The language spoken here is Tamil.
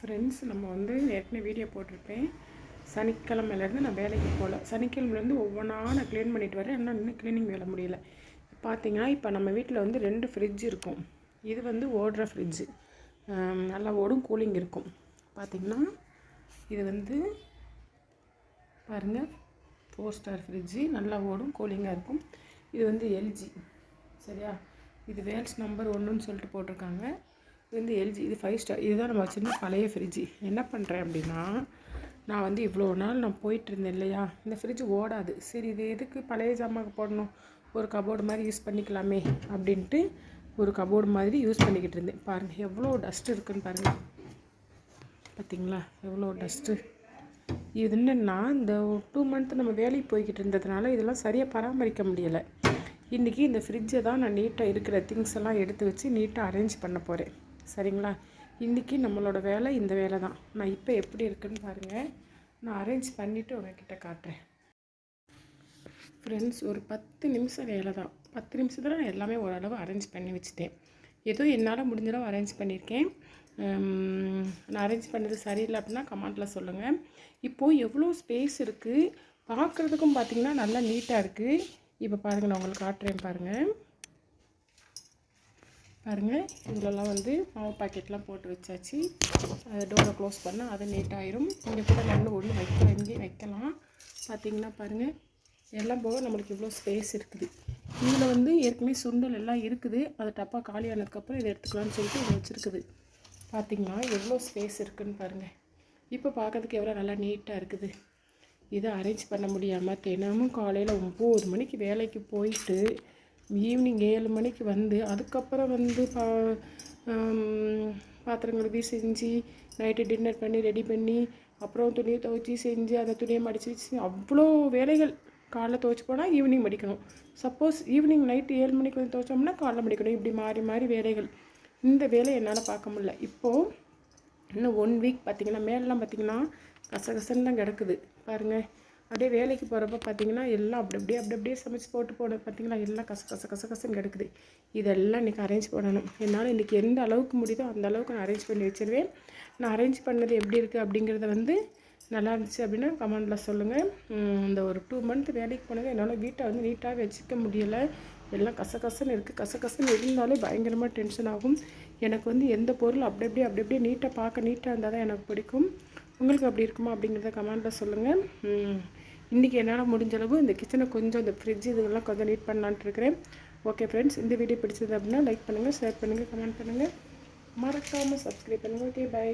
ஃப்ரெண்ட்ஸ் நம்ம வந்து ஏற்கனவே வீடியோ போட்டிருப்பேன். சனிக்கிழமையிலேருந்து நான் வேலைக்கு போகல. சனிக்கிழமைலேருந்து ஒவ்வொன்றா நான் க்ளீன் பண்ணிட்டு வரேன். ஆனால் இன்னும் க்ளீனிங் வேலை முடியல. பார்த்தீங்கன்னா இப்போ நம்ம வீட்டில் வந்து ரெண்டு ஃப்ரிட்ஜ் இருக்கும். இது வந்து ஓடுற ஃப்ரிட்ஜு நல்லா ஓடும் கூலிங் இருக்கும். பார்த்திங்கன்னா இது வந்து பாருங்கள் ஃபோர் ஸ்டார் ஃப்ரிட்ஜு நல்லா ஓடும் கூலிங்காக இருக்கும். இது வந்து எல்ஜி சரியா? இது வேல்ஸ் நம்பர் ஒன்றுன்னு சொல்லிட்டு போட்டிருக்காங்க. இது வந்து எல்ஜி இது ஃபைவ் ஸ்டார் இதுதான் நம்ம சின்ன பழைய ஃப்ரிட்ஜு என்ன பண்ணுறேன் அப்படின்னா நான் வந்து இவ்வளோ நாள் நான் போயிட்டு இருந்தேன் இல்லையா? இந்த ஃப்ரிட்ஜ் ஓடாது. சரி இது எதுக்கு பழைய ஜாமாக்கு போடணும்? ஒரு கபோர்டு மாதிரி யூஸ் பண்ணிக்கலாமே அப்படின்ட்டு ஒரு கபோர்டு மாதிரி யூஸ் பண்ணிக்கிட்டு இருந்தேன். பாருங்கள் எவ்வளோ டஸ்ட் இருக்குன்னு பாருங்கள் பார்த்தீங்களா எவ்வளோ டஸ்ட்டு இது என்னென்னா இந்த டூ மந்த் நம்ம வேலைக்கு போய்கிட்டு இருந்ததுனால இதெல்லாம் சரியாக பராமரிக்க முடியலை. இன்றைக்கி இந்த ஃப்ரிட்ஜை தான் நான் நீட்டாக இருக்கிற திங்ஸ் எல்லாம் எடுத்து வச்சு நீட்டாக அரேஞ்ச் பண்ண போகிறேன் சரிங்களா? இன்றைக்கி நம்மளோட வேலை இந்த வேலை தான். நான் இப்போ எப்படி இருக்குன்னு பாருங்கள் நான் அரேஞ்ச் பண்ணிவிட்டு உங்ககிட்ட காட்டுறேன். ஃப்ரெண்ட்ஸ் ஒரு பத்து நிமிஷம் வேலை தான். பத்து நிமிஷத்தில் நான் எல்லாமே ஓரளவு அரேஞ்ச் பண்ணி வச்சுட்டேன். ஏதோ என்னால் முடிஞ்சளவு அரேஞ்ச் பண்ணியிருக்கேன். நான் அரேஞ்ச் பண்ணது சரியில்லை அப்படின்னா கமெண்ட்டில் சொல்லுங்கள் இப்போது எவ்வளோ ஸ்பேஸ் இருக்குது பார்க்குறதுக்கும் பார்த்தீங்கன்னா நல்லா நீட்டாக இருக்குது இப்போ பாருங்கள் நான் உங்களுக்கு காட்டுறேன் பாருங்கள் பாருங்கள் இதிலலாம் வந்து மாவு பாக்கெட்லாம் போட்டு வச்சாச்சு. அதை டோரை க்ளோஸ் பண்ணால் அது நீட்டாயிரும் இங்கே கூட மண் ஒன்று வைக்க இங்கேயும் வைக்கலாம். பார்த்தீங்கன்னா பாருங்கள் எல்லாம் போக நம்மளுக்கு இவ்வளோ ஸ்பேஸ் இருக்குது. இதில் வந்து ஏற்கனவே சுண்டல் எல்லாம் இருக்குது. அது டப்பா காலி ஆனதுக்கப்புறம் இதை எடுத்துக்கலாம்னு சொல்லிட்டு இதை வச்சுருக்குது. பார்த்தீங்கன்னா எவ்வளோ ஸ்பேஸ் இருக்குதுன்னு பாருங்கள் இப்போ பார்க்கறதுக்கு எவ்வளோ நல்லா நீட்டாக இருக்குது. இதை அரேஞ்ச் பண்ண முடியாமல் தினமும் காலையில் ஒம்பது மணிக்கு வேலைக்கு போயிட்டு ஈவினிங் ஏழு மணிக்கு வந்து அதுக்கப்புறம் வந்து பா ஆம், பாத்திரம் கழுவி செஞ்சு நைட்டு டின்னர் பண்ணி ரெடி பண்ணி அப்புறம் துணியை துவைச்சி செஞ்சு அந்த துணியை மடித்து வச்சு அவ்வளோ வேலைகள். காலைல துவைச்சி போனால் ஈவினிங் மடிக்கணும். சப்போஸ் ஈவினிங் நைட்டு ஏழு மணிக்கு வந்து துவைச்சோம்னா காலைல மடிக்கணும். இப்படி மாறி மாறி வேலைகள். இந்த வேலையை என்னால் பார்க்க முடியல. இப்போது இன்னும் ஒன் வீக் பார்த்திங்கன்னா மேலெலாம் பார்த்திங்கன்னா கசகசன்னு தான் கிடக்குது. பாருங்கள் அப்படியே வேலைக்கு போகிறப்ப பார்த்தீங்கன்னா எல்லாம் அப்படி அப்படியே அப்படி அப்படியே சமைச்சு போட்டு போனது பார்த்தீங்கன்னா எல்லாம் கச கச கச கசன்னு கிடக்குது. இதெல்லாம் இன்றைக்கி அரேஞ்ச் பண்ணணும். என்னால் இன்றைக்கி எந்த அளவுக்கு முடியுதோ அந்த அளவுக்கு நான் அரேஞ்ச் பண்ணி வச்சிருவேன். நான் அரேஞ்ச் பண்ணது எப்படி இருக்குது அப்படிங்கிறத வந்து நல்லா இருந்துச்சு அப்படின்னா கமெண்டில் சொல்லுங்கள் இந்த ஒரு டூ மந்த் வேலைக்கு போனது என்னால் வீட்டை வந்து நீட்டாக வச்சுக்க முடியலை. எல்லாம் கசகசன்னு இருக்குது கசகசன்னு இருந்தாலே பயங்கரமாக டென்ஷன் ஆகும். எனக்கு வந்து எந்த பொருள் அப்படி அப்படியே அப்படி அப்படியே நீட்டாக பார்க்க நீட்டாக இருந்தால் தான் எனக்கு பிடிக்கும். உங்களுக்கு அப்படி இருக்குமா அப்படிங்கிறத கமெண்ட்டில் சொல்லுங்கள் இன்றைக்கி என்னால் முடிஞ்சளவு இந்த கிச்சனை கொஞ்சம் இந்த ஃப்ரிட்ஜ் இதுகள்லாம் கொஞ்சம் நீட் பண்ணலான்ட்டு இருக்கிறேன். ஓகே ஃப்ரெண்ட்ஸ் இந்த வீடியோ பிடிச்சது அப்படின்னா லைக் பண்ணுங்கள் ஷேர் பண்ணுங்கள் கமெண்ட் பண்ணுங்கள் மறக்காமல் சப்ஸ்கிரைப் பண்ணுங்கள் ஓகே பை